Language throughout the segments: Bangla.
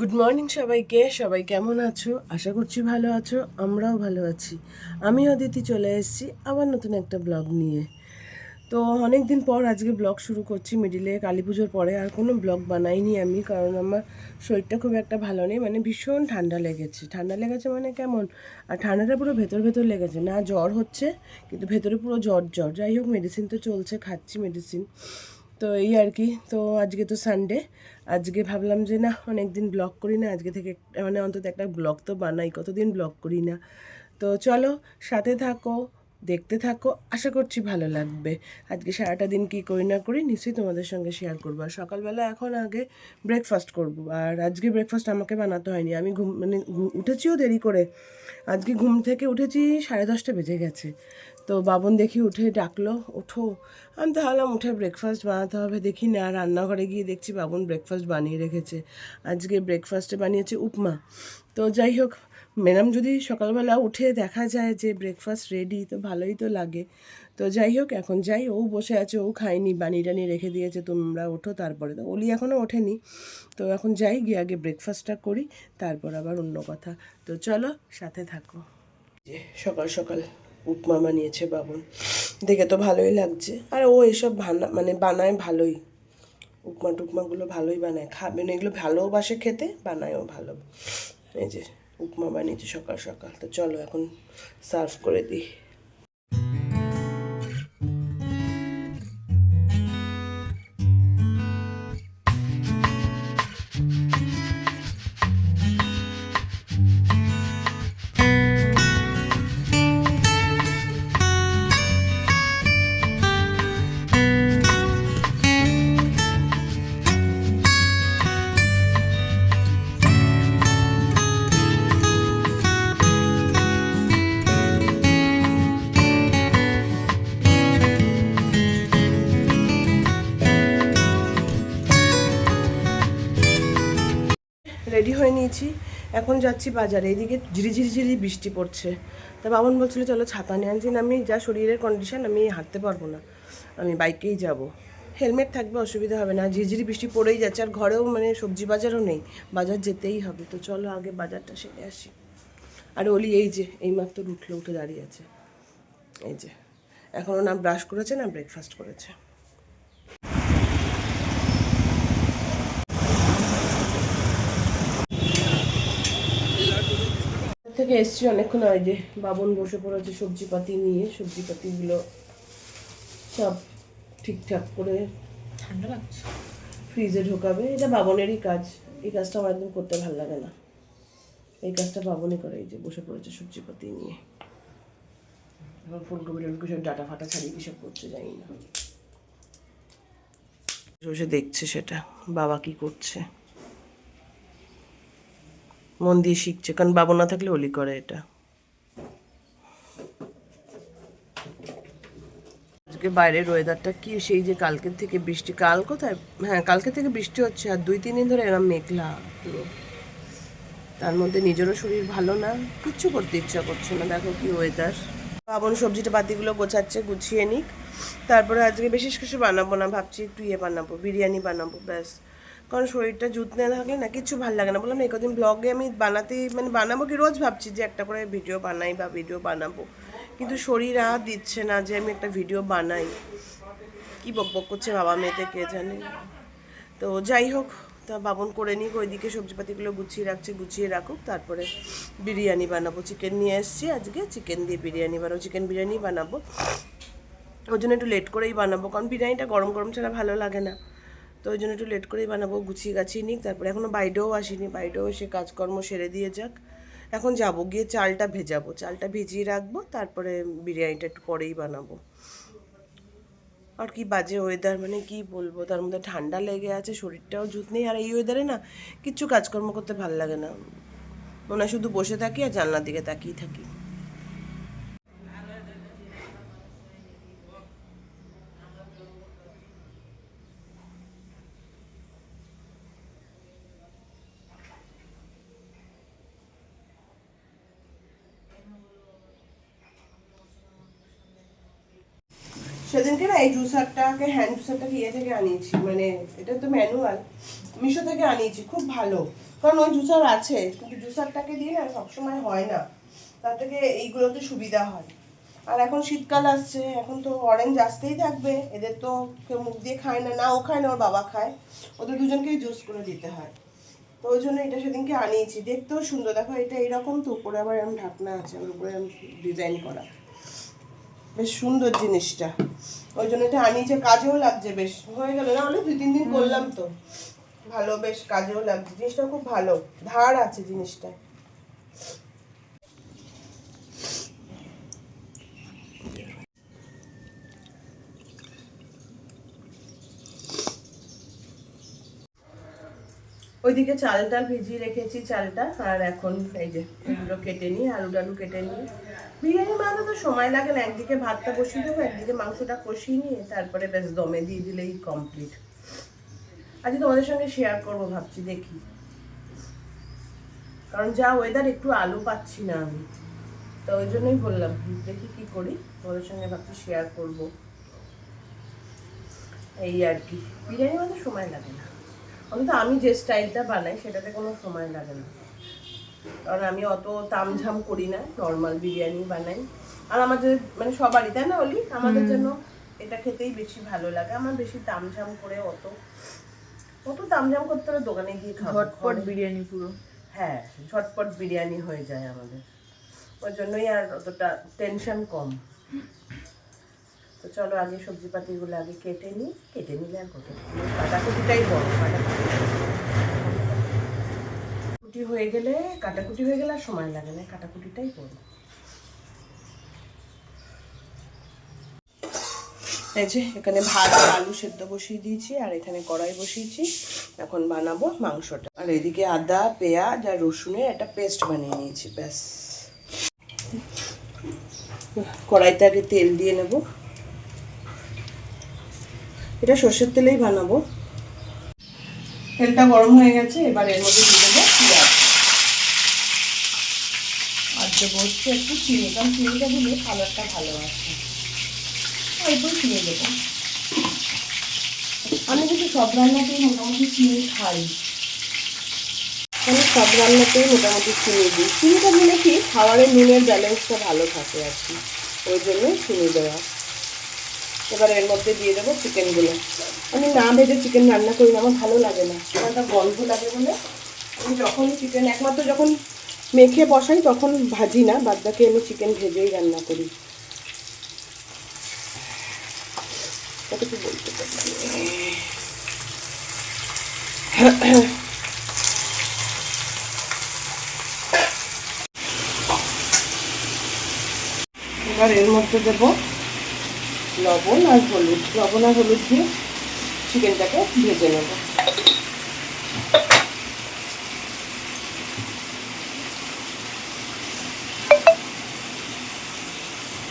গুড মর্নিং সবাইকে, সবাই কেমন আছো? আশা করছি ভালো আছো, আমরাও ভালো আছি। আমি অদিতি চলে এসেছি আবার নতুন একটা ব্লগ নিয়ে। তো অনেক দিন পর আজকে ব্লগ শুরু করছি মিডিলে কালী পুজোর পরে আর কোনো ব্লগ বানাইনি আমি, কারণ আমার শরীরটা খুব একটা ভালো নেই মানে ভীষণ ঠান্ডা লেগেছে। ঠান্ডা লেগেছে মানে কেমন? আর ঠান্ডাটা পুরো ভেতর ভেতর লেগেছে, না জ্বর হচ্ছে, কিন্তু ভেতরে পুরো জ্বর জ্বর। যাই হোক মেডিসিন তো চলছে, খাচ্ছি মেডিসিন তো এই আর কি। তো আজকে তো সানডে আজকে ভাবলাম যে না অনেক দিন ব্লগ করি না। আজকে থেকে মানে অন্তত একটা ব্লগ তো বানাই, কতদিন ব্লগ করি না। তো চলো, সাথে থাকো। দেখতে থাকো, আশা করছি ভালো লাগবে। আজকে সারাটা দিন কী করি না করি নিশ্চয়ই তোমাদের সঙ্গে শেয়ার করব। আর সকালবেলা এখন আগে ব্রেকফাস্ট করব। আর আজকে ব্রেকফাস্ট আমাকে বানাতে হয়নি। আমি ঘুম মানে উঠেছিও দেরি করে। আজকে ঘুম থেকে উঠেছি সাড়ে দশটা বেজে গেছে। তো বাবন দেখি উঠে ডাকলো, ওঠো। আমি তো ভাবলাম, উঠে ব্রেকফাস্ট বানাতে হবে। দেখি না, রান্নাঘরে গিয়ে দেখছি বাবন ব্রেকফাস্ট বানিয়ে রেখেছে। আজকে ব্রেকফাস্টে বানিয়েছে উপমা। তো যাই হোক ম্যাডাম যদি সকালবেলা উঠে দেখা যায় যে ব্রেকফাস্ট রেডি তো ভালোই তো লাগে। তো যাই হোক, এখন যাই, ও বসে আছে, ও খায়নি বানিয়ে টানিয়ে রেখে দিয়েছে, তোমরা ওঠো তারপরে। তো ওলি এখনও ওঠেনি। তো এখন যাই, গিয়ে আগে ব্রেকফাস্টটা করি, তারপর আবার অন্য কথা। তো চলো, সাথে থাকো। সকাল সকাল উপমা বানিয়েছে বাবন। দেখে তো ভালোই লাগছে। আর ও এসব বানা মানে বানায় ভালোই। উপমা টুকমাগুলো ভালোই বানায়। খাবে না এগুলো ভালোবাসে খেতে, বানায়ও ভালো। এই যে উপমা বানিয়েছি সকাল সকাল। তো চলো এখন সার্ভ করে দিই। এখন যাচ্ছি বাজারে, এদিকে ঝিরি ঝিরি বৃষ্টি পড়ছে। তা বাবন বলছিল, চলো ছাতা নিয়ে আনছি আমি যা শরীরের কন্ডিশন আমি হাঁটতে পারব না, আমি বাইকেই যাব। হেলমেট থাকবে, অসুবিধা হবে না, ঝিরঝিরি বৃষ্টি পড়েই যাচ্ছে, আর ঘরেও মানে সবজি বাজারও নেই, বাজার যেতেই হবে। তো চলো আগে বাজারটা সেরে আসি। আর ওলি এই যে এইমাত্র উঠল, উঠে দাঁড়িয়ে আছে। এই যে এখনও না ব্রাশ করেছে, না ব্রেকফাস্ট করেছে। থেকে এসছি অনেকক্ষণ আগে। যে বাবন বসে পড়েছে সবজিপাতি নিয়ে। সবজিপাতিগুলো সব ঠিকঠাক করে ঠান্ডা লাগছে? ফ্রিজে ঢোকাবে। এটা বাবনেরই কাজ। এই কাজটা আমার একদম করতে ভালো লাগে না। এই কাজটা বাবনই করে এই যে বসে পড়েছে সবজিপাতি নিয়ে। এবার ফুলকপি টুলকপি সব ডাটা ফাটা ছাড়িয়ে কি সব করতে জানি না। বসে দেখছে সেটা। বাবা কি করছে? মন দিয়ে শিখছে, কারণ বাবু না থাকলে অলি করে এটা। আজকে বাইরের ওয়েদারটা কি, সেই যে কালকের থেকে বৃষ্টি, কাল কোথায়? হ্যাঁ কালকে থেকে বৃষ্টি হচ্ছে, আর দুই, তিন দিন ধরে এরম মেঘলা পুরো তার মধ্যে নিজেরও শরীর ভালো না, কিচ্ছু করতে ইচ্ছা করছে না, দেখো কি ওয়েদার বাবন সবজিটা পাতিগুলো গোছাচ্ছে, গুছিয়ে নিক। তারপরে আজকে বিশেষ কিছু বানাবো না, ভাবছি একটু ইয়ে বানাবো, বিরিয়ানি বানাবো, ব্যাস। কারণ শরীরটা জুত না থাকলে না কিছু ভালো লাগে না। বললাম না, কদিন ব্লগে আমি বানাতেই মানে বানাবো কি রোজ ভাবছি যে একটা করে ভিডিও বানাই বা ভিডিও বানাবো। কিন্তু শরীর আর দিচ্ছে না যে আমি একটা ভিডিও বানাই। কি বক বক করছে বাবা মেয়েতে কে জানে? তো যাই হোক তা বাবন করে নিক ওইদিকে সবজিপাতিগুলো গুছিয়ে রাখছি গুছিয়ে রাখুক। তারপরে বিরিয়ানি বানাবো। চিকেন নিয়ে এসেছি আজকে চিকেন দিয়ে বিরিয়ানি বানাবো চিকেন বিরিয়ানি বানাবো। ওই জন্য একটু লেট করেই বানাবো কারণ বিরিয়ানিটা গরম গরম ছাড়া ভালো লাগে না। তো ওই জন্য একটু লেট করেই বানাবো, গুছিয়ে গাছিয়ে নিক। তারপরে এখনও বাইরেও আসিনি, বাইরেও এসে কাজকর্ম সেরে দিয়ে যাক। এখন যাব, গিয়ে চালটা ভেজাবো। চালটা ভেজিয়ে রাখব, তারপরে বিরিয়ানিটা একটু পরেই বানাবো। আর কি বাজে ওয়েদার মানে কি বলব? তার মধ্যে ঠান্ডা লেগে আছে, শরীরটাও জুত নেই। আর এই ওয়েদারে না কিচ্ছু কাজকর্ম করতে ভালো লাগে না। মনে হয় শুধু বসে থাকি আর জানলার দিকে তাকিয়ে থাকি সেদিনকে না এই জুসারটাকে হ্যান্ড জুসারটাকে ইয়ে থেকে আনিয়েছি? মানে এটা তো ম্যানুয়াল মিশো থেকে আনিয়েছি, খুব ভালো। কারণ ওই জুসার আছে, কিন্তু জুসারটাকে দিয়ে না সবসময় হয় না। তার থেকে এইগুলোতে সুবিধা হয়। আর এখন শীতকাল আসছে, এখন তো অরেঞ্জ আসতেই থাকবে। এদের তো কেউ মুখ দিয়ে খায় না না ও খায় না, ওর বাবা খায়। ওদের দুজনকেই জুস করে দিতে হয়। তো ওই জন্য এটা সেদিনকে আনিয়েছি। দেখতেও সুন্দর। দেখো, এটা এইরকম তো উপরে আবার এরকম ঢাকনা আছে, ওর উপরে ডিজাইন করা। বেশ সুন্দর জিনিসটা। ওই জন্য এটা আনিয়েছে কাজেও লাগছে বেশ হয়ে গেল না? হলে দুই তিন দিন করলাম তো। ভালো বেশ কাজেও লাগছে। জিনিসটা খুব ভালো। ধার আছে জিনিসটা ওইদিকে চালটা ভিজিয়ে রেখেছি চালটা, আর এখন এই যে এগুলো কেটে নিই আলু টালু কেটে নিই। বিরিয়ানি বানাতে তো সময় লাগে না, একদিকে ভাতটা বসিয়ে দেবো, একদিকে মাংসটা কষিয়ে নিয়ে তারপরে বেশ দমে দিয়ে দিলেই কমপ্লিট আজকে তোমাদের সঙ্গে শেয়ার করব, ভাবছি দেখি। কারণ যা ওয়েদার একটু আলু পাচ্ছি না আমি। তো ওই জন্যই বললাম, দেখি কি করি, তোমাদের সঙ্গে ভাবছি শেয়ার করব। এই আর কি, বিরিয়ানি বানাতে সময় লাগে না। অন্তত আমি যে স্টাইলটা বানাই সেটাতে কোনো সময় লাগে না। কারণ আমি অত তামঝাম করি না নর্মাল বিরিয়ানি বানাই। আর আমাদের মানে সবারই তাই না অলি? আমাদের জন্য এটা খেতেই বেশি ভালো লাগে। আমার বেশি তামঝাম করে অত অত তামঝাম করতে হবে দোকানে গিয়ে ঝটপট বিরিয়ানি পুরো। হ্যাঁ ঝটপট বিরিয়ানি হয়ে যায় আমাদের। ওই জন্যই আর অতটা টেনশন কম। চলো আগে সবজি পাতিগুলো আগে কেটে নিই। কেটে নিলে আর কত? কাটাকুটিটাই বড়, কাটাকুটি। হয়ে গেলে, কাটাকুটি হয়ে গেলে আর সময় লাগে না, কাটাকুটিটাই বড়। এই এখানে ভাত, আলু সেদ্ধ বসিয়ে দিয়েছি, আর এখানে কড়াই বসিয়েছি। এখন বানাবো মাংসটা। আর এদিকে আদা, পেঁয়াজ আর রসুনের একটা পেস্ট বানিয়ে নিয়েছি, ব্যাস। কড়াইতে আগে তেল দিয়ে নেব। এটা সর্ষের তেলেই বানাবো। তেলটা গরম হয়ে গেছে এবার এর মধ্যে দিয়ে দেবো পেঁয়াজ আর দেবো হচ্ছে একটু চিনি কারণ চিনিটা দিলে কালারটা ভালো আসে। অল্প চিনি দেবো। আমি কিন্তু সব রান্নাতেই মোটামুটি চিনি খাই। আমি সব রান্নাতেই মোটামুটি চিনি দিই। চিনিটা দিলে কি খাবারের নুনের ব্যালেন্সটা ভালো থাকে আর কি। ওই জন্যই চিনি দেওয়া। এবার এর মধ্যে দিয়ে দেবো চিকেনগুলো। আমি না ভেজে চিকেন রান্না করি না, আমার ভালো লাগে না। একটা গন্ধ লাগে বলে। আমি যখনই চিকেন, একমাত্র যখন মেখে বসাই তখন ভাজি না, বাদ বাকি আমি চিকেন ভেজেই রান্না করি। এবার এর মধ্যে দেবো লবণ আর হলুদ। লবণ আর হলুদ দিয়ে চিকেনটাকে ভেজে নেব।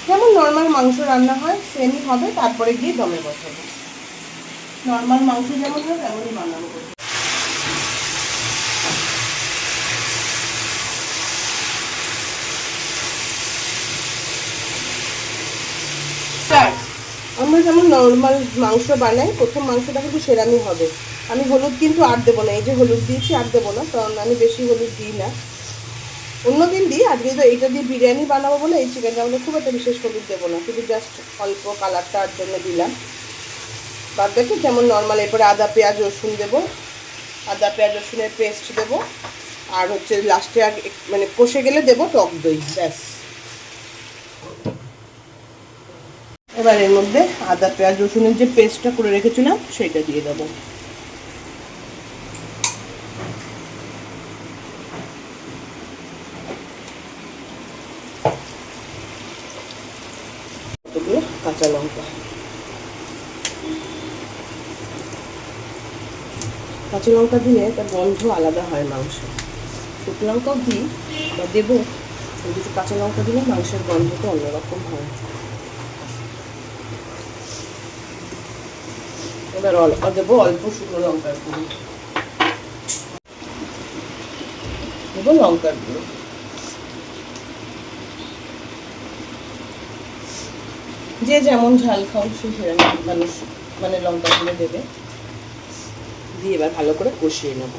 যেমন নর্মাল মাংস রান্না হয় সেমই হবে, তারপরে গিয়ে দমে বসাবো। নর্মাল মাংস যেমন হয়, তেমনই বানাবো। আমরা যেমন নর্মাল মাংস বানাই, প্রথম মাংসটা কিন্তু সেরামই হবে। আমি হলুদ কিন্তু আর দেবো না, এই যে হলুদ দিয়েছি আর দেবো না, কারণ আমি বেশি হলুদ দিই না। অন্যদিন দিই, আজকে তো এইটা দিয়ে বিরিয়ানি বানাবো বলে এই চিকেনটা আমরা খুব একটা বিশেষ হলুদ দেবো না কিন্তু জাস্ট অল্প কালারটা আর জন্য দিলাম। বাদ বাকি যেমন নর্মাল এরপরে আদা, পেঁয়াজ, রসুন দেবো। আদা, পেঁয়াজ, রসুনের পেস্ট দেবো। আর হচ্ছে লাস্টে আগে মানে কষে গেলে দেবো টক দই, ব্যাস। এবার এর মধ্যে আদা, পেঁয়াজ, রসুনের যে পেস্টটা করে রেখেছিলাম সেটা দিয়ে দেবো। কাঁচা লঙ্কা। কাঁচা লঙ্কা দিলে তার গন্ধ আলাদা হয় মাংস। শুকনো লঙ্কাও দিই, বা দেবো, কিন্তু কাঁচা লঙ্কা দিলে মাংসের গন্ধটা অন্যরকম হয়। এবার অল্প দেবো অল্প শুকনো লঙ্কার গুঁড়ো দেবো লঙ্কার গুঁড়ো যে যেমন ঝাল খাও, সে সেরকম মানুষ মানে লঙ্কা গুঁড়ো দেবে। দিয়ে এবার ভালো করে কষিয়ে নেব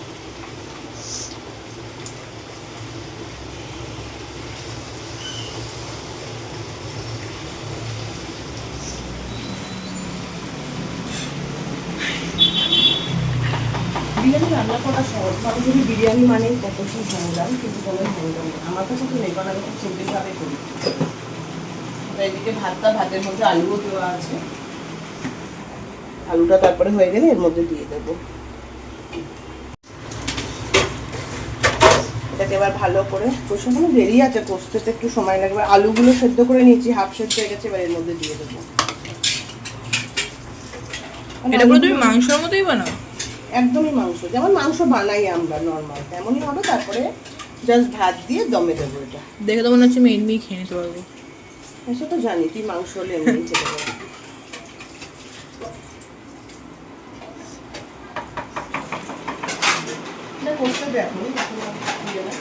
বিরিয়ানি রান্না করা সহজ যদি বিরিয়ানি মানে কত কিন্তু কোনো আমার কাছে তো নেই, কারণ আমি খুব করি। এদিকে ভাতটা ভাতের মধ্যে আলুও দেওয়া আছে। আলুটা তারপরে হয়ে গেলে এর মধ্যে দিয়ে এটাকে এবার ভালো করে কষানো দেরি আছে কষতে একটু সময় লাগবে। আলুগুলো সেদ্ধ করে নিয়েছি, হাফ সেদ্ধ হয়ে গেছে, এবার এর মধ্যে দিয়ে দেবো। এটা পুরো তুমি মাংসের মতোই বানাও? একদমই মাংস যেমন মাংস বানাই আমরা নর্মাল তেমনই হবে তারপরে জাস্ট ভাত দিয়ে দমে দেবো এটা দেখে তো মনে হচ্ছে আমি এমনি খেয়ে নিতে পারব সে তো জানি তুই মাংস হলে এমনি খেতে পারবি এখন, দিয়ে না।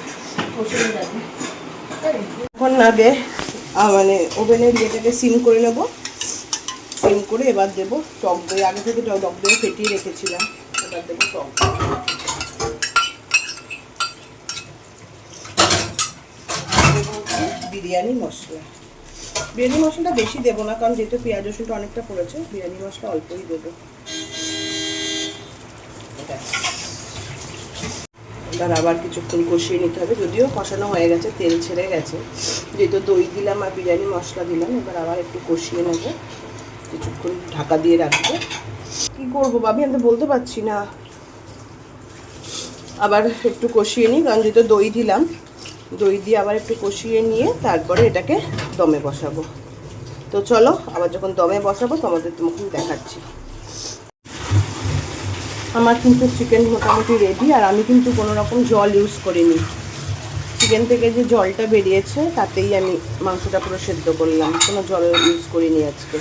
কষে যাবে। এখন আগে মানে ওভেনের ইয়েটাকে সিম করে নেব সিম করে এবার দেবো টক দই আগে থেকে টক টক দই ফেটিয়ে রেখেছিলাম হচ্ছে বিরিয়ানি মশলা। বিরিয়ানি মশলাটা বেশি দেবো না, কারণ যেহেতু পেঁয়াজ, রসুনটা অনেকটা পড়েছে, বিরিয়ানি মশলা অল্পই দেবো। এবার আবার কিছুক্ষণ কষিয়ে নিতে হবে, যদিও কষানো হয়ে গেছে, তেল ছেড়ে গেছে। যেহেতু দই দিলাম আর বিরিয়ানি মশলা দিলাম, এবার আবার একটু কষিয়ে নেব। কিছুক্ষণ ঢাকা দিয়ে রাখব। কি করব ভাবি? আমি তো বলতে পারছি না। আবার একটু কষিয়ে নিই, কারণ যেহেতু দই দিলাম, দই দিয়ে আবার একটু কষিয়ে নিয়ে তারপরে এটাকে দমে বসাবো। তো চলো, আবার যখন দমে বসাবো, তোমাদের তোমাকে দেখাচ্ছি। আমার কিন্তু চিকেন মোটামুটি রেডি আর আমি কিন্তু কোনো রকম জল ইউজ করিনি। চিকেন থেকে যে জলটা বেরিয়েছে, তাতেই আমি মাংসটা পুরো সেদ্ধ করলাম। কোনো জল ইউজ করিনি আজকে।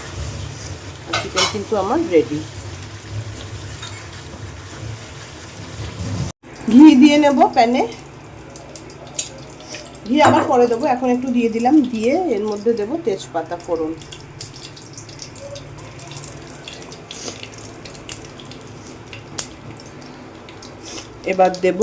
চিকেন কিন্তু আমার রেডি ঘি দিয়ে নেব প্যানে। ঘি আবার পরে দেবো, এখন একটু দিয়ে দিলাম, দিয়ে এর মধ্যে দেবো তেজপাতা ফোড়ন। এবার দেব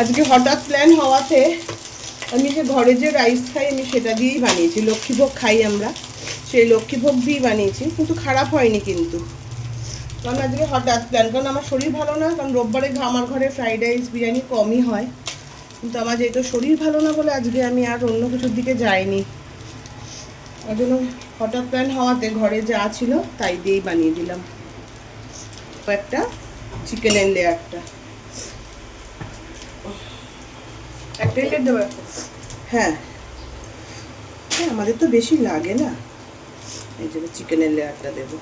আজকে হঠাৎ প্ল্যান হওয়াতে আমি যে ঘরে যে রাইস খাই আমি সেটা দিয়েই বানিয়েছি। লক্ষ্মীভোগ খাই আমরা। সেই লক্ষ্মীভোগ দিয়েই বানিয়েছি, কিন্তু খারাপ হয়নি কিন্তু। কারণ আজকে হঠাৎ প্ল্যান কারণ আমার শরীর ভালো না, কারণ রোববারে আমার ঘরে ফ্রাইড রাইস বিরিয়ানি কমই হয়। কিন্তু আমার যেহেতু শরীর ভালো না বলে আজকে আমি আর অন্য কিছুর দিকে যাইনি। ওই জন্য হঠাৎ প্ল্যান হওয়াতে ঘরে যা ছিল তাই দিয়েই বানিয়ে দিলাম। একটা চিকেনের লেয়ারটা দেবো হ্যাঁ। হ্যাঁ আমাদের তো বেশি লাগে না। এই জন্য চিকেনের লেয়ারটা দেবো।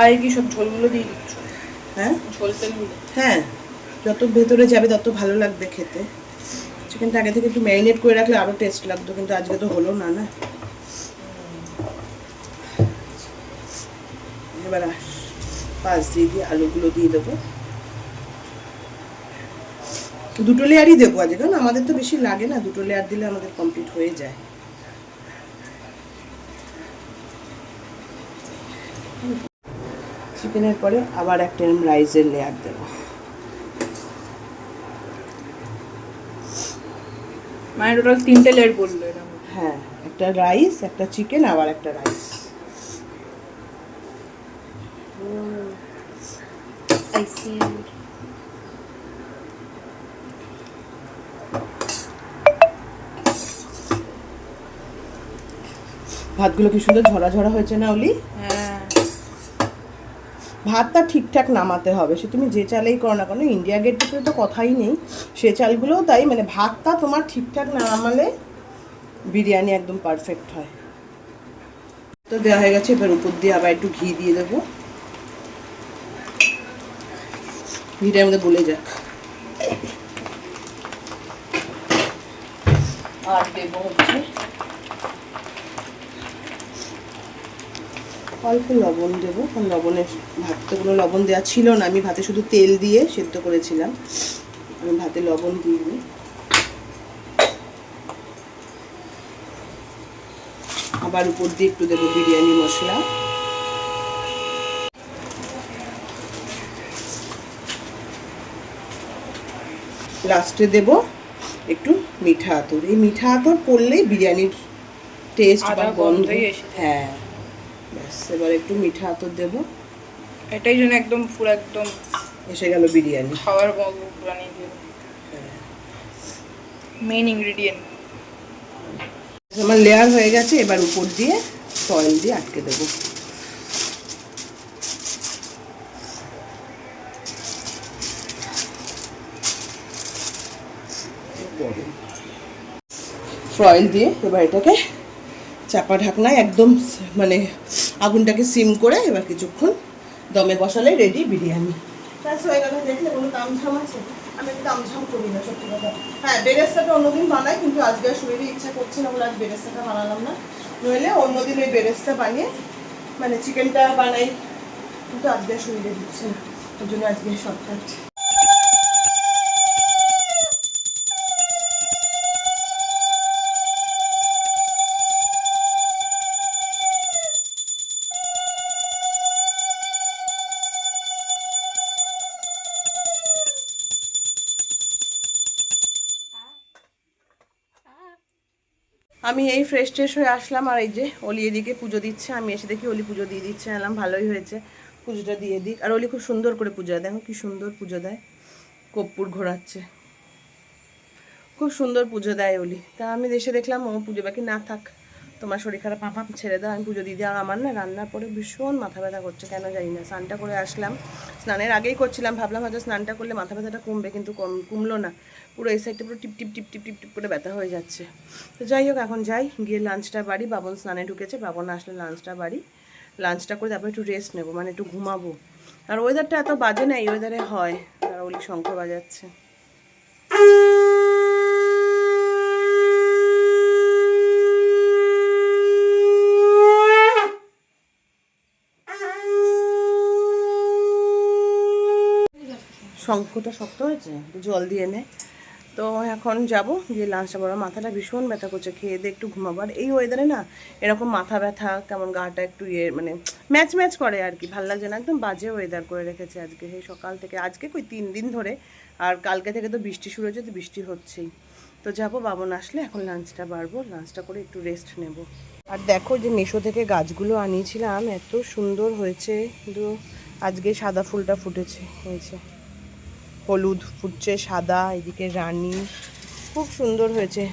আর কি সব ঝোলগুলো দিয়ে দিচ্ছ? হ্যাঁ? ঝোল তেলগুলো হ্যাঁ যত ভেতরে যাবে তত ভালো লাগবে খেতে। চিকেনটা আগে থেকে একটু ম্যারিনেট করে রাখলে আরও টেস্ট লাগতো কিন্তু আজকে তো হলো না না? এবার পাঁচ দিয়ে দিয়ে আলুগুলো দিয়ে দেবো। দুটো লেয়ারই দেবো আজকে কারণ আমাদের তো বেশি লাগে না দুটো লেয়ার দিলে আমাদের কমপ্লিট হয়ে যায়। চিকেনের পরে আবার একটা এরম রাইসের লেয়ার দেবো। মানে টোটাল তিনটে লেয়ার বলল এরকম হ্যাঁ একটা রাইস একটা চিকেন আবার একটা রাইস ভাতগুলো কি সুন্দর ঝরা ঝরা হয়েছে না ওলি হ্যাঁ। ভাতটা ঠিকঠাক নামাতে হবে। সে তুমি যে চালেই করো না কেন ইন্ডিয়া গেটে তো কথাই নেই। সে চালগুলোও তাই মানে ভাতটা তোমার ঠিকঠাক নামালে বিরিয়ানি একদম পারফেক্ট হয়। তো দেওয়া হয়ে গেছে এবার উপর দিয়ে আবার একটু ঘি দিয়ে দেবো। ঘিটার মধ্যে গলে যাক। আর দেবো হচ্ছে অল্প লবণ দেবো কারণ লবণের ভাতে কোনো লবণ দেওয়া ছিল না। আমি ভাতে শুধু তেল দিয়ে সেদ্ধ করেছিলাম। আমি ভাতে লবণ দিইনি। আবার উপর দিয়ে একটু দেবো বিরিয়ানি মশলা। লাস্টে দেব একটু মিঠা আতর। এই মিঠা আতর পড়লেই বিরিয়ানির টেস্ট বা গন্ধ। হ্যাঁ। ব্যাস এবার একটু মিঠা আতর দেবো। এটাই জন্য একদম পুরো একদম এসে গেল বিরিয়ানি। খাওয়ার দিয়ে মেন ইনগ্রিডিয়েন্ট আমার লেয়ার হয়ে গেছে এবার উপর দিয়ে ফয়েল দিয়ে আটকে দেবো। ফয়েল দিয়ে এবার এটাকে চাপা ঢাকনায় একদম মানে আগুনটাকে সিম করে এবার কিছুক্ষণ দমে বসালে রেডি বিরিয়ানি। দেখলে কোনো তামঝাম আছে? আমি একটু তামঝাম করি না, সত্যি কথা। হ্যাঁ বেরেস্তাটা অন্যদিন বানাই, কিন্তু আজকে আর শরীরে ইচ্ছা করছে না বলে আজ বেরেস্তাটা বানালাম না। নইলে অন্যদিন ওই বেরেস্তা বানিয়ে মানে চিকেনটা বানাই, কিন্তু আজকে শরীরে দিচ্ছে না। ওই জন্য আজকে শর্টকাট আমি এই ফ্রেশ ট্রেশ হয়ে আসলাম আর এই যে অলি এদিকে পুজো দিচ্ছে। আমি এসে দেখি অলি পুজো দিয়ে দিচ্ছে। এলাম ভালোই হয়েছে। পুজোটা দিয়ে দিক। আর অলি খুব সুন্দর করে পুজো দেয়। দেখো কি সুন্দর পুজো দেয়। কর্পূর ঘোরাচ্ছে। খুব সুন্দর পুজো দেয় অলি। তা আমি দেশে দেখলাম, ও পুজো বাকি না থাক। তোমার শরীর খারাপ পাপা ছেড়ে দাও। আমি পুজো দিয়ে দিই। আর আমার না রান্নার পরে ভীষণ মাথা ব্যথা করছে, কেন জানি না। স্নানটা করে আসলাম। স্নানের আগেই করছিলাম। ভাবলাম হয়তো স্নানটা করলে মাথা ব্যথাটা কমবে, কিন্তু কম, কমলো না। পুরো এই সাইডটা পুরো টিপ টিপ টিপ টিপ টিপ টিপ করে ব্যথা হয়ে যাচ্ছে। তো যাই হোক, এখন যাই, গিয়ে লাঞ্চটা বাড়ি, বাবন স্নানে ঢুকেছে, বাবন আসলে লাঞ্চটা বাড়ি। লাঞ্চটা করে তারপর একটু রেস্ট নেব মানে একটু ঘুমাবো। আর ওয়েদারটা এত বাজে না, এই ওয়েদারে হয়। তারা ওলি শঙ্খ বাজাচ্ছে। শঙ্খটা শক্ত হয়েছে? জল দিয়ে নে। তো এখন যাব, গিয়ে লাঞ্চটা বড় মাথাটা ভীষণ ব্যথা করছে, খেয়ে দিয়ে একটু ঘুমাবো। আর এই ওয়েদারে না, এরকম মাথা ব্যথা, কেমন গাটা একটু ইয়ে মানে ম্যাচ ম্যাচ করে আর কি। ভালো লাগছে না, একদম বাজে ওয়েদার করে রেখেছে আজকে। সেই সকাল থেকে, আজকে কই তিন দিন ধরে, আর কালকে থেকে তো বৃষ্টি শুরু হয়েছে, তো বৃষ্টি হচ্ছেই। তো যাব বাবন আসলে এখন লাঞ্চটা বাড়বো লাঞ্চটা করে একটু রেস্ট নেব। আর দেখো যে মিশো থেকে গাছগুলো আনিয়েছিলাম, এত সুন্দর হয়েছে। কিন্তু আজকে সাদা ফুলটা ফুটেছে হয়েছে হলুদ ফুটছে, সাদা, এদিকে রানি। খুব সুন্দর হয়েছে।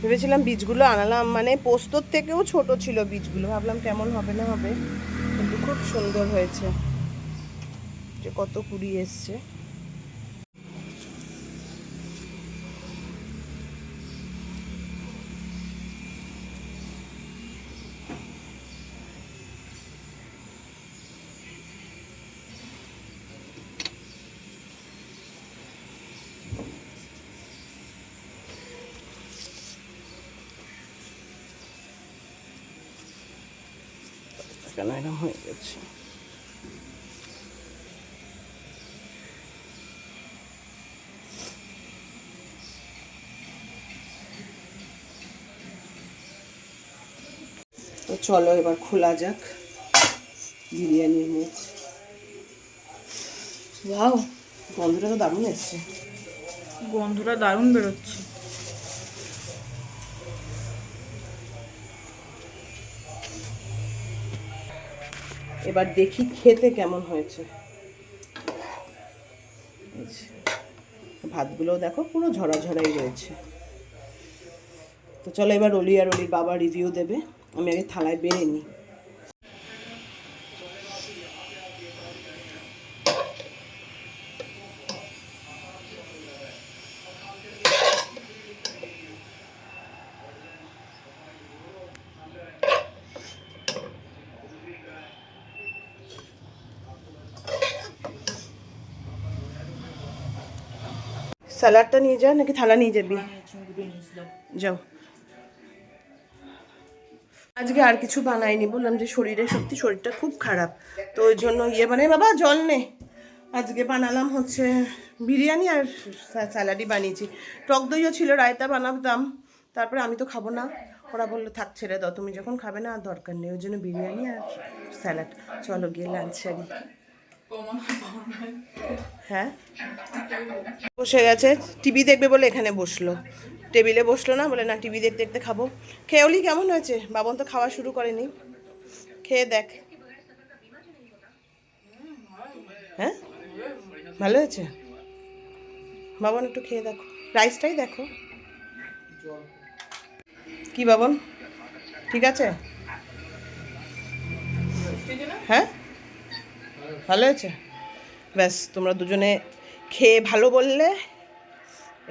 ভেবেছিলাম বীজগুলো আনালাম মানে পোস্তর থেকেও ছোট ছিল বীজগুলো। ভাবলাম কেমন হবে না হবে, কিন্তু খুব সুন্দর হয়েছে। যে কত কুড়ি এসছে। কেন এরকম হয়ে গেছে। তো চলো এবার খোলা যাক বিরিয়ানির মুখ। ওয়াও গন্ধটা তো দারুণ এসছে। গন্ধটা দারুণ বেরোচ্ছে। এবার দেখি খেতে কেমন হয়েছে। ভাতগুলো দেখো, পুরো ঝরা ঝরাই রয়েছে। তো চলো এবার অলি আর অলির বাবা রিভিউ দেবে। আমি আগে থালায় বেড়ে নিই। স্যালাডটা নিয়ে যা নাকি থালা নিয়ে যাবি? যাও। আজকে আর কিছু বানাইনি বললাম যে শরীরে সত্যি শরীরটা খুব খারাপ। তো ওই জন্য ইয়ে বানাই। বাবা জল নে। আজকে বানালাম হচ্ছে বিরিয়ানি আর স্যালাডই বানিয়েছি। টক দইও ছিল রায়তা বানাতাম। তারপরে আমি তো খাব না। ওরা বলল থাক ছেড়ে দাও। তুমি যখন খাবে না আর দরকার নেই। ওই জন্য বিরিয়ানি আর স্যালাড চলো গিয়ে লাঞ্চ সারি হ্যাঁ? বসে গেছে। টিভি দেখবে বলে এখানে বসল। টেবিলে বসল না, বলে না, টিভি দেখতে দেখতে খাব। খেয়েওলি কেমন হয়েছে? বাবন তো খাওয়া শুরু করেনি। খেয়ে দেখ। হ্যাঁ? ভালো হয়েছে? বাবন, একটু খেয়ে দেখো। রাইসটাই দেখো। কি বাবন? ঠিক আছে? হ্যাঁ? ভালো হয়েছে ব্যাস, তোমরা দুজনে খেয়ে ভালো বললে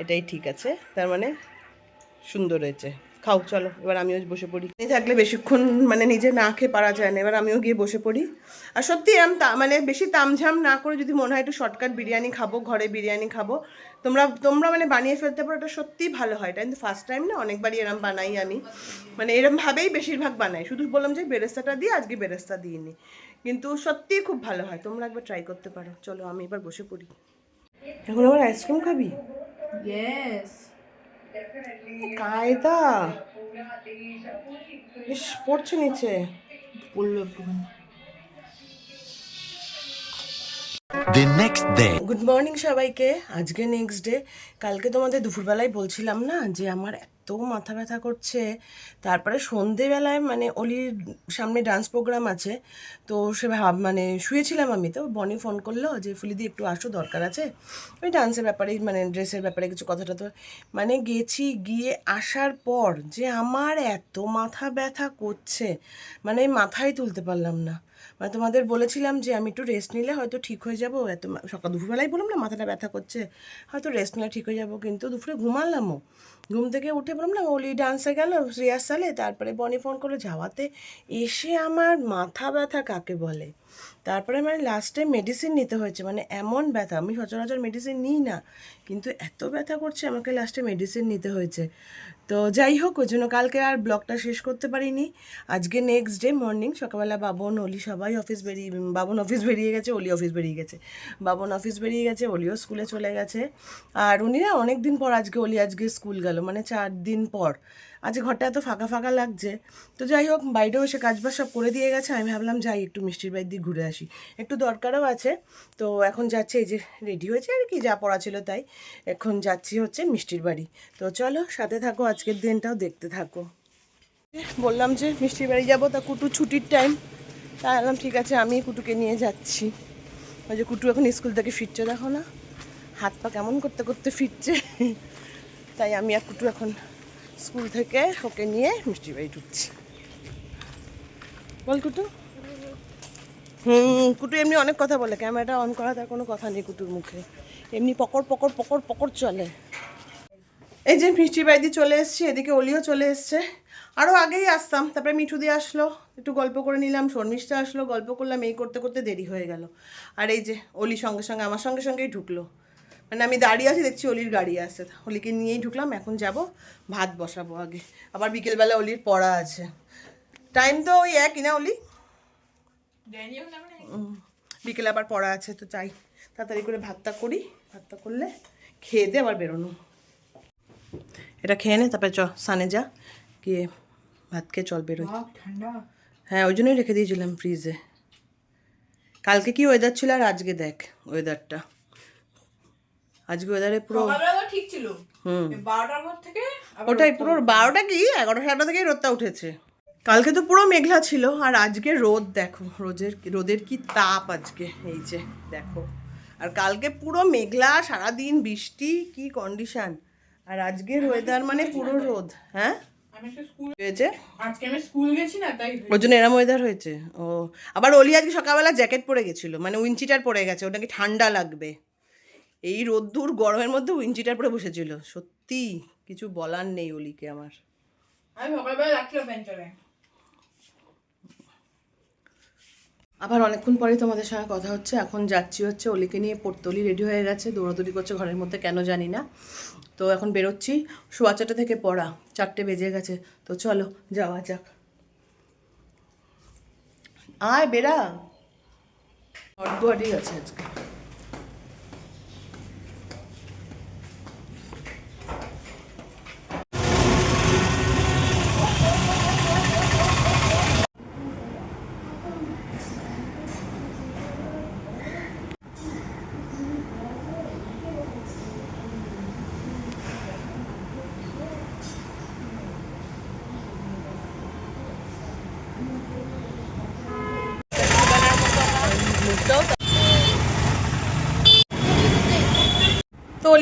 এটাই ঠিক আছে। তার মানে সুন্দর হয়েছে। খাও, চলো, এবার আমিও বসে পড়ি। থাকলে বেশিক্ষণ মানে নিজে না খেয়ে পারা যায় না। এবার আমিও গিয়ে বসে পড়ি। আর সত্যি এরম মানে বেশি তামঝাম না করে যদি মনে হয় একটু শর্টকাট বিরিয়ানি খাব, ঘরে বিরিয়ানি খাব, তোমরা তোমরা মানে বানিয়ে ফেলতে পারো, এটা সত্যিই ভালো হয়। এটা কিন্তু ফার্স্ট টাইম না, অনেকবারই এরম বানাই আমি। মানে এরমভাবেই বেশিরভাগ বানাই। শুধু বললাম যে বেরেস্তাটা দিয়ে আজকে বেরেস্তা দিইনি। কিন্তু সত্যিই খুব ভালো হয়। তোমরা একবার ট্রাই করতে পারো। চলো আমি এবার বসে পড়ি। এখন আবার আইসক্রিম খাবি? ইয়েস কায়দা! ইস পড়ছে নিচে। বলল একটুখানি The next day. Good morning সবাইকে। আজকে নেক্সট ডে কালকে তোমাদের দুপুরবেলায় বলছিলাম না যে আমার এত মাথা ব্যথা করছে। তারপরে সন্ধেবেলায় মানে অলির সামনে ডান্স প্রোগ্রাম আছে। তো সে ভাব মানে শুয়েছিলাম আমি তো, বনি ফোন করল যে, ফুলিদি, একটু আসো, দরকার আছে? ওই ডান্সের ব্যাপারেই মানে ড্রেসের ব্যাপারে কিছু কথাটা তো মানে গেছি, গিয়ে আসার পর যে আমার এত মাথা ব্যথা করছে মানে মাথায় তুলতে পারলাম না। মানে তোমাদের বলেছিলাম যে আমি একটু রেস্ট নিলে হয়তো ঠিক হয়ে যাব। এত সকাল দুপুরবেলায় বললাম না, মাথাটা ব্যথা করছে। হয়তো রেস্ট নিলে ঠিক হয়ে যাব, কিন্তু দুপুরে ঘুমালামও ঘুম থেকে উঠে বললাম না, ওলি ডান্সে গেল রিহার্সালে তারপরে বনি ফোন করল, যাওয়াতে এসে আমার মাথা ব্যথা কাকে বলে? তারপরে মানে লাস্টে মেডিসিন নিতে হয়েছে মানে এমন ব্যথা, আমি সচরাচর মেডিসিন নিই না, কিন্তু এত ব্যথা করছে, আমাকে লাস্টে মেডিসিন নিতে হয়েছে। তো যাই হোক, ওই জন্য কালকে আর ব্লগটা শেষ করতে পারিনি। আজকে নেক্সট ডে মর্নিং সকালবেলা বাবন, অলি সবাই অফিস বেরিয়ে, বাবন অফিস বেরিয়ে গেছে, অলি অফিস বেরিয়ে গেছে। বাবন অফিস বেরিয়ে গেছে, অলিও স্কুলে চলে গেছে। আর উনি না অনেক দিন পর আজকে, অলি আজকে স্কুল গেল মানে চার দিন পর। আজকে ঘরটা এত ফাঁকা ফাঁকা লাগছে। তো যাই হোক, বাইরেও এসে কাজবাজ সব করে দিয়ে গেছে। আমি ভাবলাম, যাই একটু মিষ্টির বাড়ির দিয়ে ঘুরে আসি। একটু দরকারও আছে। তো এখন যাচ্ছে, এই যে রেডি হয়েছে আর কি, যা পড়া ছিল তাই। এখন যাচ্ছি হচ্ছে মিষ্টির বাড়ি। তো চলো, সাথে থাকো আজকের দিনটাও দেখতে থাকো। বললাম যে মিষ্টির বাড়ি যাব, তা কুটু ছুটির টাইম তাই বললাম, ঠিক আছে, আমি কুটুকে নিয়ে যাচ্ছি। ওই যে কুটু এখন স্কুল থেকে ফিরছে, দেখো না, হাত পা কেমন করতে করতে ফিরছে। তাই আমি আর কুটু এখন স্কুল থেকে ওকে নিয়ে মিষ্টির বাড়ি ঢুকছি। বল কুটু। হুম, কুটু এমনি অনেক কথা বলে, ক্যামেরাটা অন করা তার কোনো কথা নেই কুটুর মুখে। এমনি পকড় পকড় পকড় পকড় চলে। এই যে মিষ্টির বাড়ি দিয়ে চলে এসেছি এদিকে অলিও চলে এসছে। আরও আগেই আসতাম তারপরে মিঠু দিয়ে আসলো একটু গল্প করে নিলাম শর্মিষ্ঠা আসলো গল্প করলাম এই করতে করতে দেরি হয়ে গেল। আর এই যে অলি সঙ্গে সঙ্গে আমার সঙ্গে সঙ্গেই ঢুকলো। মানে আমি দাঁড়িয়ে আছি দেখছি অলির গাড়ি আসছে অলিকে নিয়েই ঢুকলাম এখন যাব ভাত বসাবো আগে। আবার বিকেলবেলা অলির পড়া আছে। টাইম তো ওই একই না অলি? বিকেলে আবার পড়া আছে তো চাই। তাড়াতাড়ি করে ভাতটা করি ভাতটা করলে খেয়ে দিয়ে আবার বেরোনো। এটা খেয়ে নে তারপরে চ সানে যা গিয়ে ভাত খেয়ে চল বেরোই। হ্যাঁ ওই জন্যই রেখে দিয়েছিলাম ফ্রিজে কালকে কি ওয়েদার ছিল আর আজকে দেখ ওয়েদারটা আজকে ওয়েদারে পুরো ঠিক ছিল। হুম। বারোটার থেকে ওটাই পুরো বারোটা কি? এগারোটা সাড়ে থেকেই রোদটা উঠেছে। কালকে তো পুরো মেঘলা ছিল আর আজকে রোদ দেখো রোদের রোদের কি তাপ আজকে এই যে দেখো। আর কালকে পুরো মেঘলা সারাদিন বৃষ্টি কি কন্ডিশন আর আজকের ওয়েদার মানে পুরো রোদ হ্যাঁ? স্কুল হয়েছে? আজকে আমি স্কুল গেছি না তাই ওর জন্য এরম ওয়েদার হয়েছে। ও আবার অলি আজকে সকালবেলা জ্যাকেট পরে গেছিল মানে উইঞ্চিটার পরে গেছে ঠান্ডা লাগবে। এই রোদ্দুর গরমের মধ্যে উইঞ্চিটার পরে বসেছিল। সত্যি কিছু বলার নেই অলিকে আমার। আমি সকালবেলা আবার অনেকক্ষণ পরে তোমাদের সঙ্গে কথা হচ্ছে। এখন যাচ্ছি হচ্ছে অলিকে নিয়ে পড়তলি রেডি হয়ে গেছে। দৌড়াদৌড়ি করছে ঘরের মধ্যে কেন জানি না। তো এখন বেরোচ্ছি। সোয়া চারটে থেকে পড়া, চারটে বেজে গেছে। তো চলো, যাওয়া যাক। আয় বেড়া। হট আছে আজকে।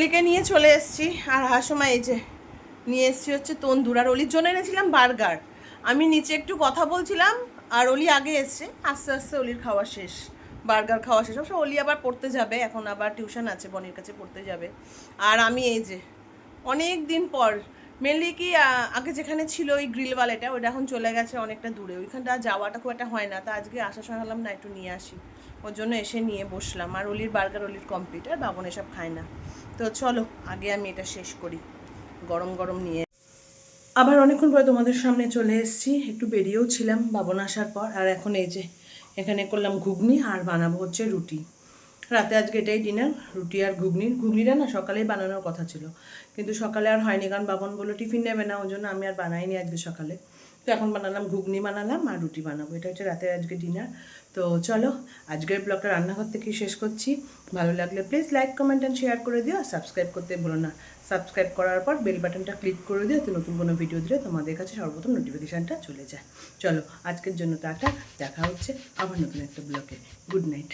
অলিকে নিয়ে চলে এসেছি। আর হাসমা এই যে নিয়ে এসেছি হচ্ছে তন্দুর। আর অলির জন্য এনেছিলাম বার্গার। আমি নিচে একটু কথা বলছিলাম, আর অলি আগে এসছে। আস্তে আস্তে অলির খাওয়া শেষ, বার্গার খাওয়া শেষ। অবশ্য অলি আবার পড়তে যাবে, এখন আবার টিউশন আছে, বনির কাছে পড়তে যাবে। আর আমি এই যে অনেক দিন পর মেনলি কি আগে যেখানে ছিল ওই গ্রিলওয়ালাটা ওটা এখন চলে গেছে অনেকটা দূরে। ওইখানটা যাওয়াটা খুব একটা হয় না। তা আজকে আসার সময় হলাম না, একটু নিয়ে আসি। ওর জন্য এসে নিয়ে বসলাম। আর অলির বার্গার অলির কমপ্লিট, আর বাবন এসব খায় না। তো চলো, আগে আমি এটা শেষ করি। গরম গরম নিয়ে। আবার অনেকক্ষণ পরে তোমাদের সামনে চলে এসেছি। একটু বেরিয়েও ছিলাম বাবন আসার পর। আর এখন এই যে, এখানে করলাম ঘুগনি আর বানাবো হচ্ছে রুটি। রাতে আজকে এটাই ডিনার রুটি আর ঘুগনি। ঘুগনিটা না সকালেই বানানোর কথা ছিল। কিন্তু সকালে আর হয়নি, কারণ বাবন বলল টিফিন নেবে না, ওই জন্য আমি আর বানাইনি আজকে সকালে। তো এখন বানালাম, ঘুগনি বানালাম আর রুটি বানাবো। এটা হচ্ছে রাতের আজকে ডিনার তো চলো, আজকের ব্লগটা রান্নাঘর থেকে শেষ করছি। ভালো লাগলে please like comment and share করে দিও। আর সাবস্ক্রাইব করতে ভুলো না। সাবস্ক্রাইব করার পর বেল বাটনটা ক্লিক করে দিও। তো নতুন কোনো ভিডিও দিলে তোমাদের কাছে সর্বপ্রথম নোটিফিকেশানটা চলে যায়। চলো, আজকের জন্য টাটা। দেখা হচ্ছে আবার নতুন একটা ব্লগে গুড নাইট